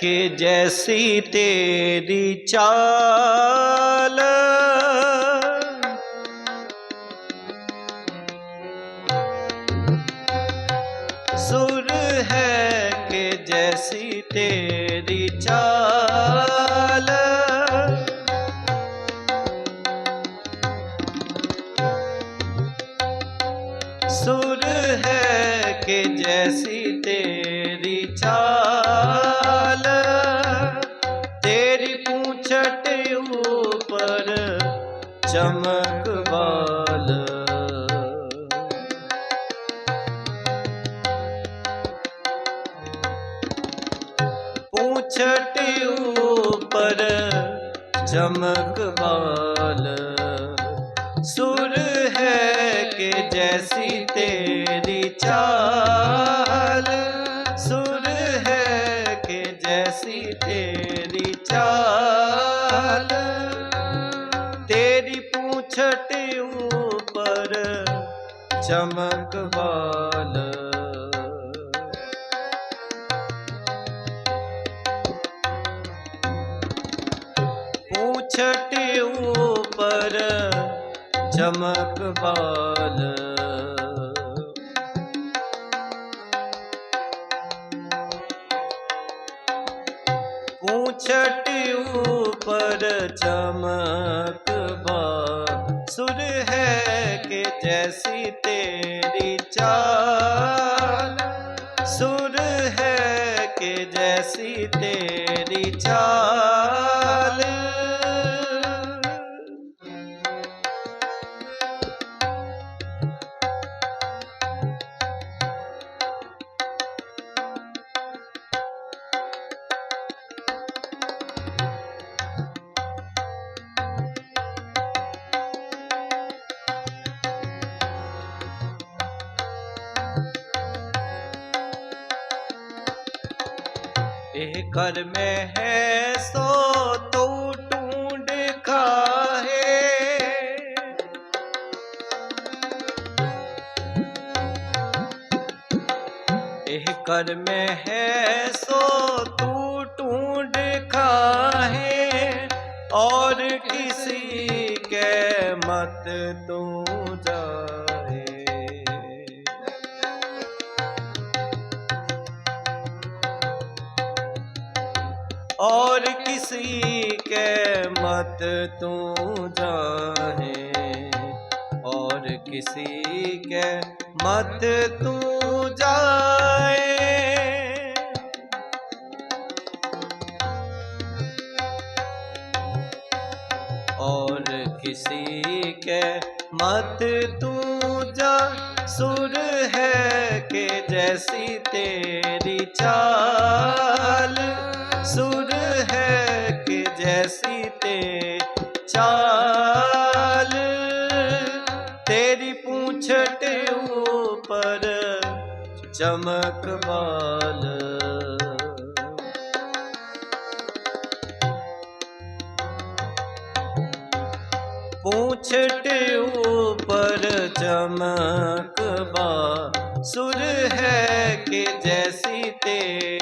कि जैसी तेरी चाल। सुर है कि जैसी तेरी चाल। सुर है कि जैसी पूछट ऊपर चमक बाल। सुर है के जैसी तेरी चाल। सुर है के जैसी तेरी चाल। तेरी पूछट ऊपर चमक पूछट ऊपर चमक बाल। पूछट ऊपर चमक बाल। सुर है के जैसी तेरी चाल। सुर है के जैसी तेरी चाल। एक घर में है, सो तू ढूंढ खाए एक घर में है, सो तू ढूंढ खाए और किसी के मत तू जाए और किसी के मत तू जाहे और किसी के मत तू जाए। और किसी के मत तू जा। सुर है के जैसी तेरी चाल। सुर है कि जैसी ते चाल। तेरी पूछट ऊपर चमक बाल पूछट ऊपर चमक बा सुर है कि जैसी तेरी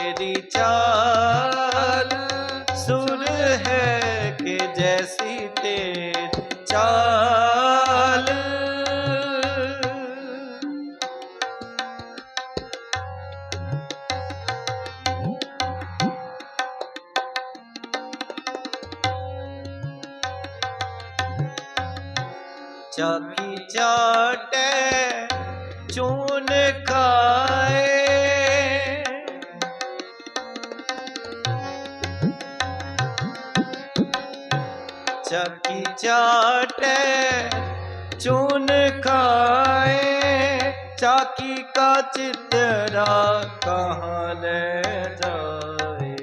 सुर है कि जैसी तेरी चाल। चाकी चाटे चाकी चाटे, चून खाए, चाकी का चितरा कहाँ ले जाए?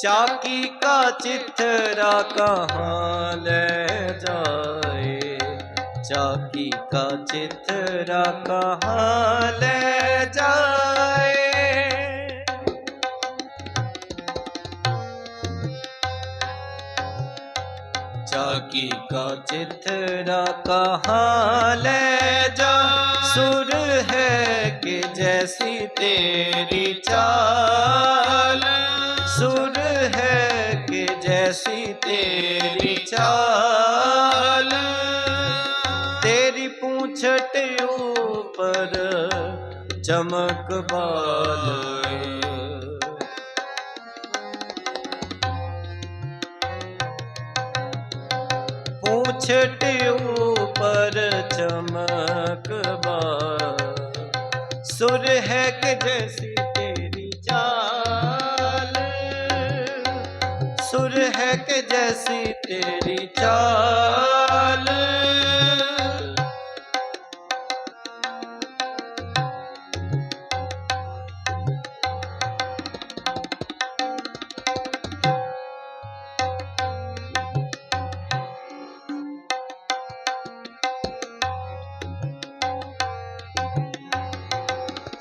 चाकी का चिथरा कहाँ ले जाए? चाकी का चिथरा कहाँ ले जाए? का चिथरा कहाँ ले जा? सुर है कि जैसी तेरी चाल। सुर है कि जैसी तेरी चाल। तेरी पूंछट ऊपर चमक बाल पूछट ऊपर चमकबा सुर है कि जैसी तेरी चाल। सुर है कि जैसी तेरी चाल।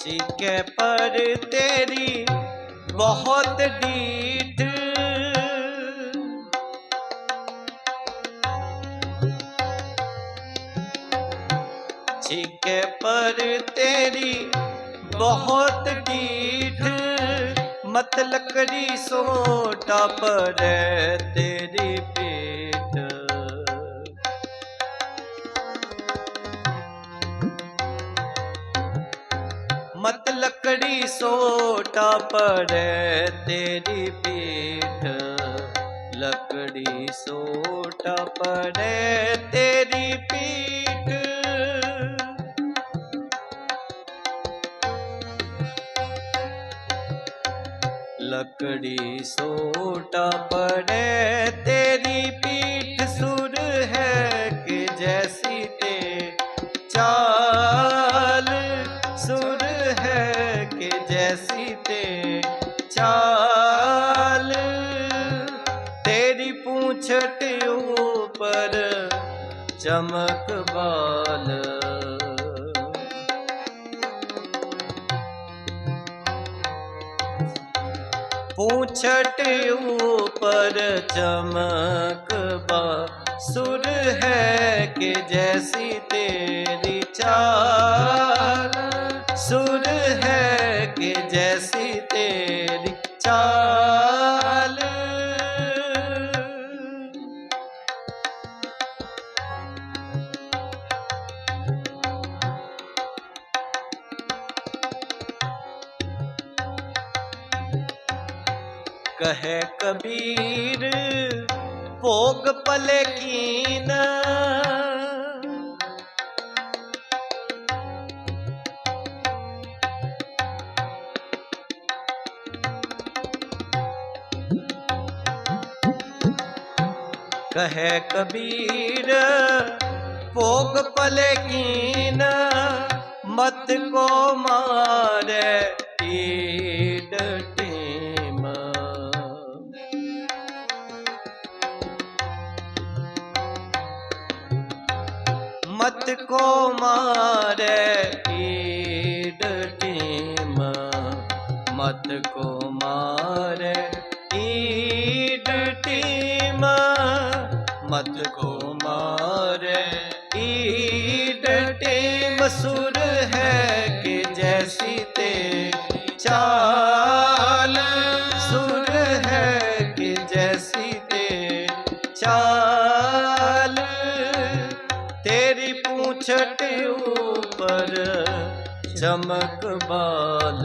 चीके पर तेरी बहुत डीठ चीके पर तेरी बहुत डीठ मत लकड़ी सोटा पर तेरी लकड़ी सोटा पड़े तेरी पीठ लकड़ी सोटा पड़े तेरी पीठ लकड़ी सोटा पड़े तेरी पीठ चमक बाल। पूछट ऊपर चमक बा। सुर है कि जैसी तेरी चार सुर कहे कबीर भोग पले कीन। कहे कबीर भोग पले कीन मत को मारे टीड ਜਗਤ ਕੋ ਮਾਰੇ ਈਡ ਟੀਮ ਮਤ ਕੋ ਮਾਰੇ ਈਡ ਮਤ ਕੋ ਮਾਰੇ ਈਡ ਟੀਮ चमक बाल।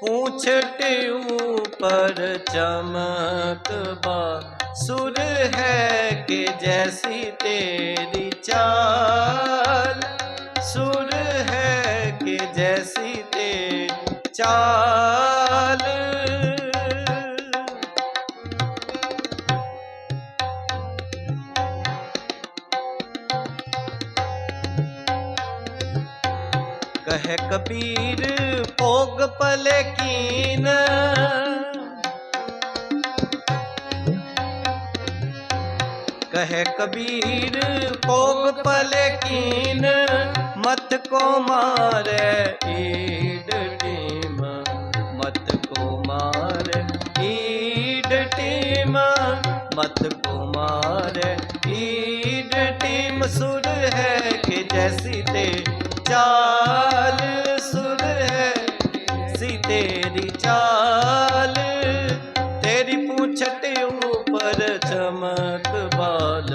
पूंछट ऊपर चमक बाल। सुर है कि जैसी तेरी चाल। ਕਬੀਰ ਭੋਗ ਭਲੇ ਕੀਨ। ਕਹੇ ਕਬੀਰ ਭੋਗ ਭਲੇ ਕੀਨ, ਮਤ ਕੋ ਮਾਰੇ ਈਡ ਟੀਮ। ਮਤ ਕੋ ਮਾਰੇ ਈਡ ਟੀਮ, ਮਤ ਕੋ ਮਾਰੇ ਈਡ ਟੀਮ। ਸੁਰ ਹੈ ਕਿ ਜੈਸੀ ਤੇ ਚਾਰ चाल तेरी पूछट ऊपर चमक बाल।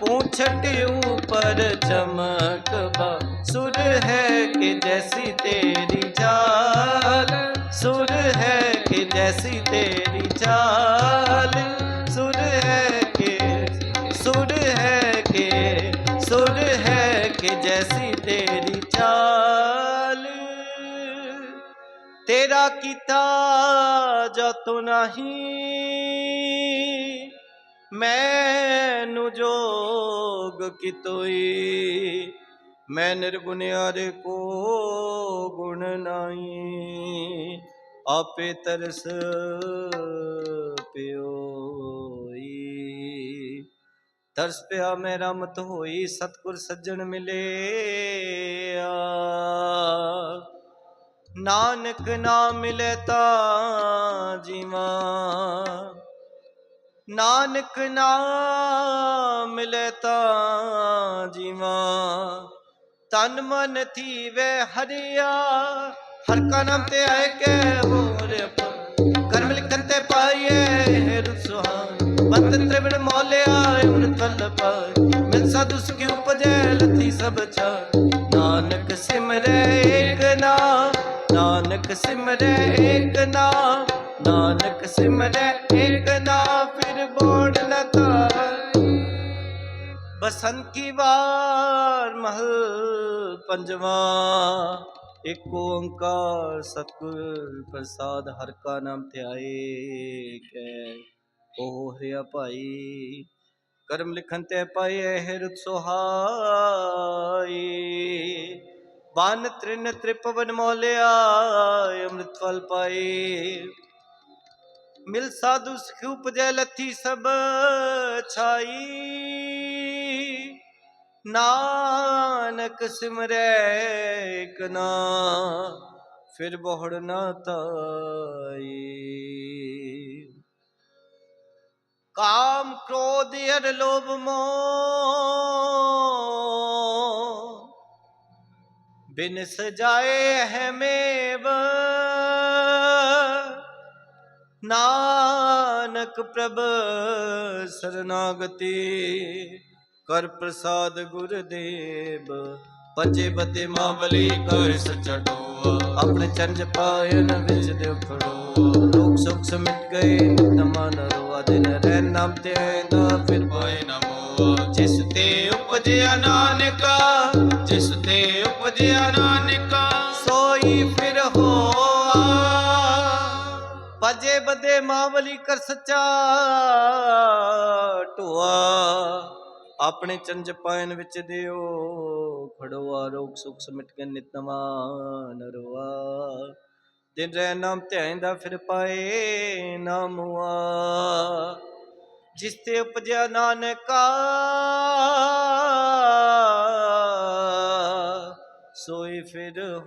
पूछट ऊपर चमक बाल। सुर है कि जैसी तेरी चाल सुर है कि जैसी तेरी चाल सुर है कि, सुर है कि, सुर है कि जैसी तेरी ਤੇਰਾ ਕੀਤਾ ਜਤ ਨਹੀਂ। ਮੈਨੂੰ ਜੋਗ ਕਿਤੋਈ। ਮੈਂ ਨਿਰਗੁਣਿਆਰ ਕੋ ਗੁਣ ਨਾਹੀ। ਆਪੇ ਤਰਸ ਪਿਓਈ। ਤਰਸ ਪਿਆ ਮੇਰਾ ਮਤ ਹੋਈ। ਸਤਗੁਰ ਸੱਜਣ ਮਿਲੇ ਆ। ਨਾਨਕ ਨਾ ਮਿਲੇ ਤਾ ਜੀਵਾ। ਨਾਨਕ ਨਾ ਮਿਲੇ ਤਾ ਜੀਵਾ। ਤਨ ਮਨ ਥੀਵੇ ਹਰਿਆ, ਹਰ ਕਾ ਨਾਮ ਤੇ ਆਏ ਕੇ ਹੋਰ ਕਰਮ ਲਿਖਨ ਤੇ ਪਾਈਏ ਰੁਸਹਾਨ ਬੰਦ ਤ੍ਰਿਵਣ ਮੋਲਿਆ ਹੁਣ ਤਲ ਪਾਏ। ਮਿਲ ਸਾਧੂ ਸੁਖੀ ਉਪਜੈ ਲਤੀ ਸਭ ਛਾ ਨਾਨਕ ਸਿਮਰੇ ਇਕ ਨਾਮ ਨਾਨਕ ਸਿਮਰੈ ਏਕ ਨਾਮ ਨਾਨਕ ਸਿਮਰੈ ਏਕ ਨਾਮ ਫਿਰ ਬੋੜ ਨ ਬਸੰਤ ਕੀ ਵਾਰ ਮਹਲ ਪੰਜਵਾ, ਇੱਕ ਓੰਕਾਰ ਸਤਿਗੁਰ ਪ੍ਰਸਾਦ, ਹਰ ਕਾ ਨਾਮ ਧਿਆਏ ਕੈ। ਉਹ ਹਰਿਆ ਭਾਈ, ਕਰਮ ਲਿਖਨ ਤੇ ਪਾਏ ਹਿਰਦ ਸੁਹਾਈ। ਬਨ ਤ੍ਰਿਨ ਤ੍ਰਿਪਵਨ ਮੋਲਿਆ, ਅੰਮ੍ਰਿਤ ਫਲ ਪਾਏ। ਮਿਲ ਸਾਧੂ ਸੁਖ ਉਪਜੈ ਲੱਥੀ ਸਭ ਛਾਈ। ਨਾਨਕ ਸਿਮਰੈ ਇਕ ਨਾ, ਫਿਰ ਬਹੁੜ ਨਾ ਤਾਈ ਕਾਮ ਕ੍ਰੋਧ ਅਰ ਲੋਭ ਮੋਹ ਬਿਨ ਸਜਾਏ ਹੈ ਨਾਨਕ ਪ੍ਰਭ ਸਰਨਾਗਤੀ ਕਰ ਪ੍ਰਸਾਦ ਗੁਰਦੇਵ। ਪੰਜੇ ਬਤੇ ਮਾਵਲੀ ਕਰ ਸੱਚਾ ਟੋਆ ਆਪਣੇ ਚੰਜ ਪਾਇਨ ਵਿੱਚ ਦੇ ਖੜੋ ਲੋਕ ਸੁਖ ਸਮਿਟ ਗਏ, ਨਮਾ ਨਰਵਾ ਦਿਨ ਰਹਿ ਨਾਮ ਤੇ ਆਇਂਦਾ, ਫਿਰ ਪਾਏ ਨਮੋ। ਜਿਸ ਤੇ ਉਪਜਿਆ ਨਾਨਕਾ ਉਪਜਿਆ ਨਾਨਕਾ, ਸੋਈ ਫਿਰ ਹੋਆ। ਭਜੇ ਬਦੇ ਮਾਵਲੀ ਕਰ ਸੱਚਾ ਢੋਆ। ਆਪਣੇ ਚੰਜ ਪਾਇਨ ਵਿੱਚ ਦਿਓ ਖੜਵਾ ਰੋਗ ਸੁਖ ਸਮਿਟ ਕੇ ਨਿਤ ਨਵਾ ਨਰਵਾ ਦਿਨ ਰਹਿ ਨਾਮ ਦਾ ਫਿਰ ਪਾਏ ਨਾਮੁਆ ਜਿਸ ਤੇ ਉਪਜਿਆ ਨਾਨਕਾ soy fido